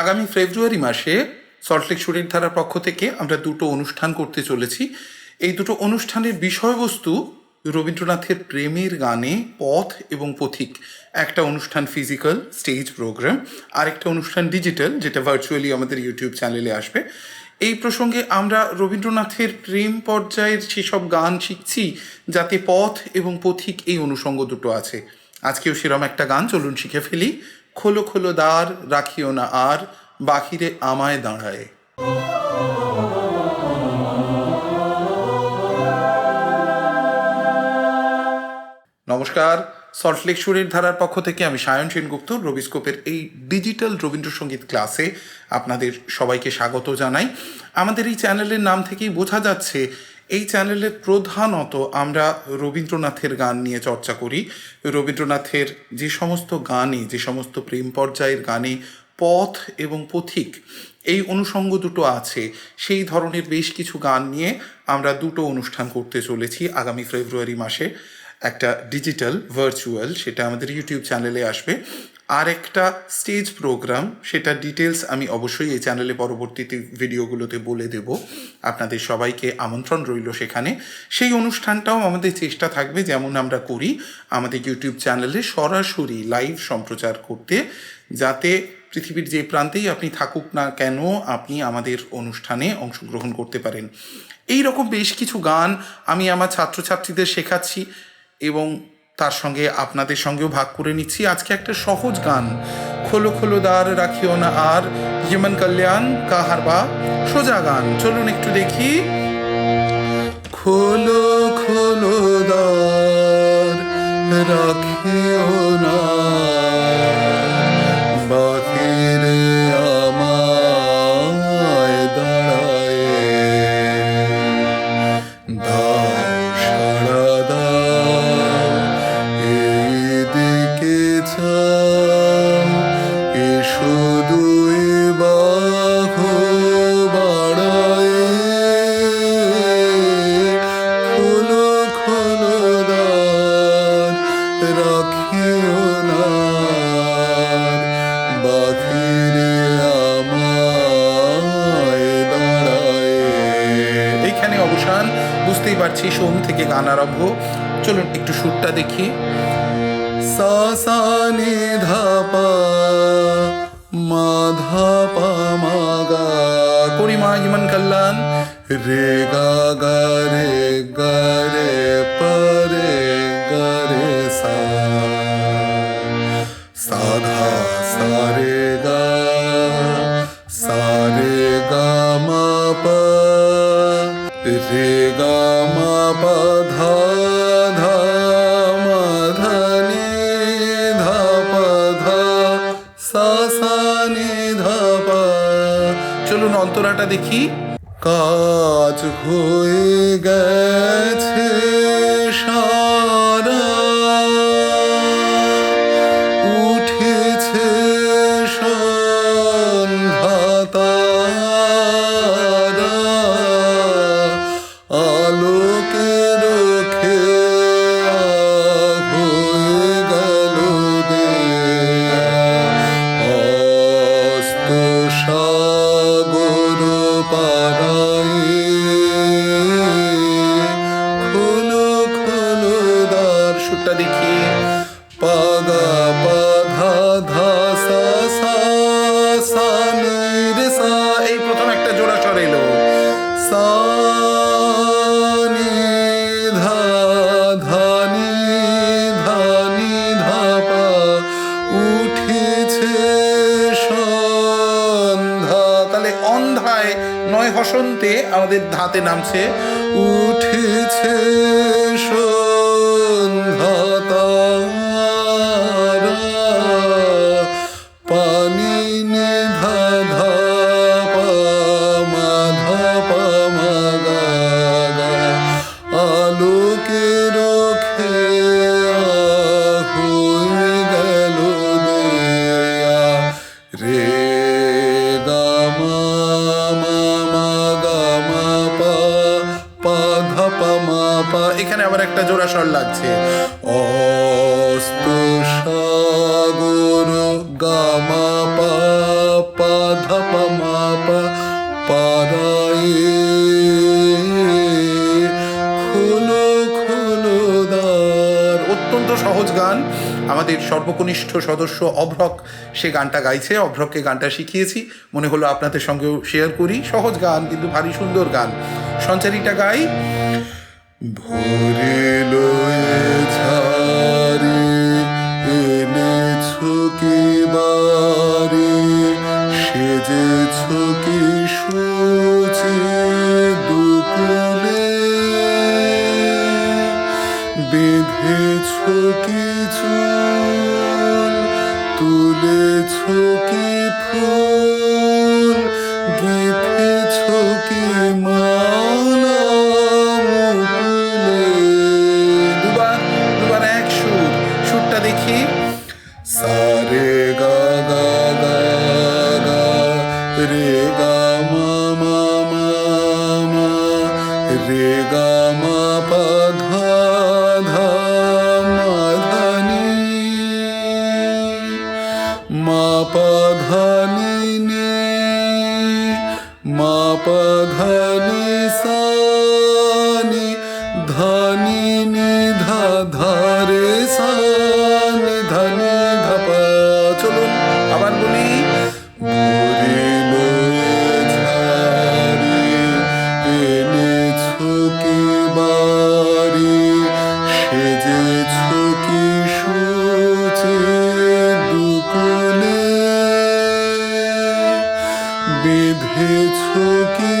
আগামী ফেব্রুয়ারি মাসে সল্টলেক সুরের ধারার পক্ষ থেকে আমরা দুটো অনুষ্ঠান করতে চলেছি। এই দুটো অনুষ্ঠানের বিষয়বস্তু রবীন্দ্রনাথের প্রেমের গানে পথ এবং পথিক, একটা অনুষ্ঠান ফিজিক্যাল স্টেজ প্রোগ্রাম আরেকটা অনুষ্ঠান ডিজিটাল যেটা ভার্চুয়ালি আমাদের ইউটিউব চ্যানেলে আসবে। এই প্রসঙ্গে আমরা রবীন্দ্রনাথের প্রেম পর্যায়ের সেসব গান শিখছি, যাতে পথ এবং পথিক এই অনুষঙ্গ দুটো আছে। আজকেও সেরম একটা গান, চলুন শিখে ফেলি। খোলো খোলো দ্বার রাখিও না আর, বাহিরে আমায় দাঁড়ায়। নমস্কার সল্টলেক সুরের ধারার পক্ষ থেকে আমি সায়ন সেনগুপ্ত, রবিস্কোপের এই ডিজিটাল রবীন্দ্রসঙ্গীত ক্লাসে আপনাদের সবাইকে স্বাগত জানাই। আমাদের এই চ্যানেলের নাম থেকেই বোঝা যাচ্ছে এই চ্যানেলে প্রধানত আমরা রবীন্দ্রনাথের গান নিয়ে চর্চা করি। রবীন্দ্রনাথের যে সমস্ত গানে, যে সমস্ত প্রেম পর্যায়ের গানে পথ এবং পথিক, এই অনুষঙ্গ দুটো আছে। সেই ধরনের বেশ কিছু গান নিয়ে আমরা দুটো অনুষ্ঠান করতে চলেছি আগামী ফেব্রুয়ারি মাসে। একটা ডিজিটাল, ভার্চুয়াল, সেটা আমাদের ইউটিউব চ্যানেলে আসবে। আর একটা স্টেজ প্রোগ্রাম সেটা ডিটেলস আমি অবশ্যই এই চ্যানেলে পরবর্তীতে ভিডিওগুলোতে বলে দেব। আপনাদের সবাইকে আমন্ত্রণ রইল সেখানে। সেই অনুষ্ঠানটাও আমাদের চেষ্টা থাকবে, যেমন আমরা করি আমাদের ইউটিউব চ্যানেলে সরাসরি লাইভ সম্প্রচার করতে, যাতে পৃথিবীর যে প্রান্তেই আপনি থাকুক না কেন, আপনি আমাদের অনুষ্ঠানে অংশগ্রহণ করতে পারেন। এই রকম বেশ কিছু গান আমি আমার ছাত্রছাত্রীদের শেখাচ্ছি এবং তার সঙ্গে আপনাদের সঙ্গেও ভাগ করে নিচ্ছি। আজকে একটা সহজ গান। খোলো খোলো দ্বার, রাখিও না আর। হিউম্যান কল্যাণ, কাহার বা? সোজা গান। চলুন একটু দেখি। খোলো খোলো দ্বার, রাখিও না আরম্ভ। চলুন একটু সুরটা দেখি। সা সা নি ধা মা ধা গা। করি মা ইমান কল্যাণ, রে গা গা, রে গা, রে পা, রে গা, রে সা। সাধা সারে গা সারে গা, মা পা, রে গা, মা পা। দেখি। কাজ হয়ে গেছে ধাতে নামছে উঠেছে সন্ধ্যা গান। আমাদের সর্বকনিষ্ঠ সদস্য অভ্রক সে গানটা গাইছে। অভ্রককে গানটা শিখিয়েছি। মনে হলো আপনাদের সঙ্গেও শেয়ার করি। সহজ গান, কিন্তু ভারী সুন্দর গান। সঞ্চারিটা গাই। ভরে মা বেঁধেছো কি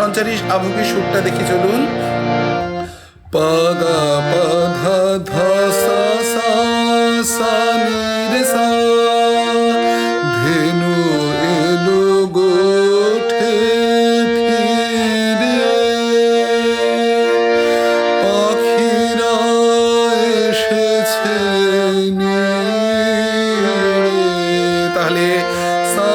সঞ্চারী আবুকে সুরটা দেখি চলুন। গোঠে তাহলে সা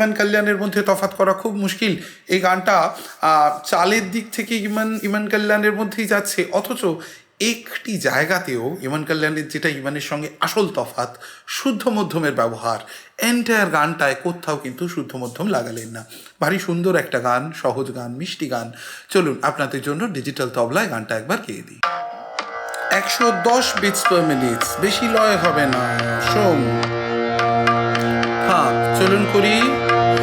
ইমান কল্যাণের মধ্যে তফাৎ করা খুব মুশকিল। এই গানটা চালের দিক থেকে ইমান ইমান কল্যাণের মধ্যেই যাচ্ছে। অথচ একটি জায়গাতেও ইমান কল্যাণের যেটা ইমানের সঙ্গে আসল তফাৎ, শুদ্ধ মধ্যমের ব্যবহার এন্টায়ার গানটায় কোথাও কিন্তু শুদ্ধ মধ্যম লাগালেন না। ভারী সুন্দর একটা গান, সহজ গান, মিষ্টি গান। চলুন আপনাদের জন্য ডিজিটাল তবলায় গানটা একবার গেয়ে দিই। একশো দশ বিটস পার মিনিট বেশি লয় হবে না সোম হ্যাঁ চলুন করি। খোলো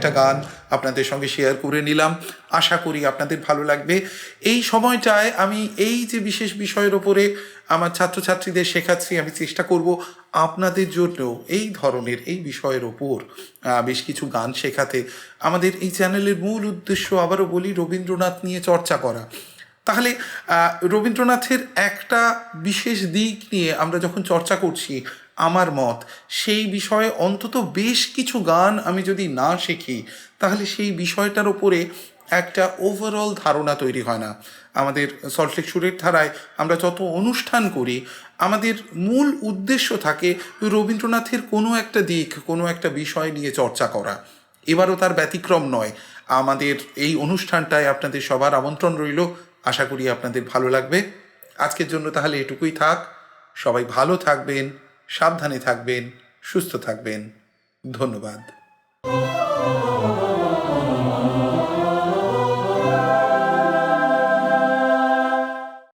একটা গান আপনাদের সঙ্গে শেয়ার করে নিলাম। আশা করি আপনাদের ভালো লাগবে। এই সময়টায় আমি এই যে বিশেষ বিষয়ের ওপরে আমার ছাত্রছাত্রীদের শেখাচ্ছি, আমি চেষ্টা করব আপনাদের জন্য এই ধরনের, এই বিষয়ের ওপর বেশ কিছু গান শেখাতে। আমাদের এই চ্যানেলের মূল উদ্দেশ্য আবারও বলি, রবীন্দ্রনাথ নিয়ে চর্চা করা। তাহলে রবীন্দ্রনাথের একটা বিশেষ দিক নিয়ে আমরা যখন চর্চা করছি আমার মত। সেই বিষয়ে অন্তত বেশ কিছু গান আমি যদি না শিখি, তাহলে সেই বিষয়টার ওপরে একটা ওভারঅল ধারণা তৈরি হয় না। আমাদের সল্টলেক সুরের ধারায় আমরা যত অনুষ্ঠান করি, আমাদের মূল উদ্দেশ্য থাকে রবীন্দ্রনাথের কোনো একটা দিক, কোনো একটা বিষয় নিয়ে চর্চা করা। এবারও তার ব্যতিক্রম নয়। আমাদের এই অনুষ্ঠানটায় আপনাদের সবার আমন্ত্রণ রইল। আশা করি আপনাদের ভালো লাগবে। আজকের জন্য তাহলে এটুকুই থাক। সবাই ভালো থাকবেন। সাবধানে থাকবেন সুস্থ থাকবেন। ধন্যবাদ।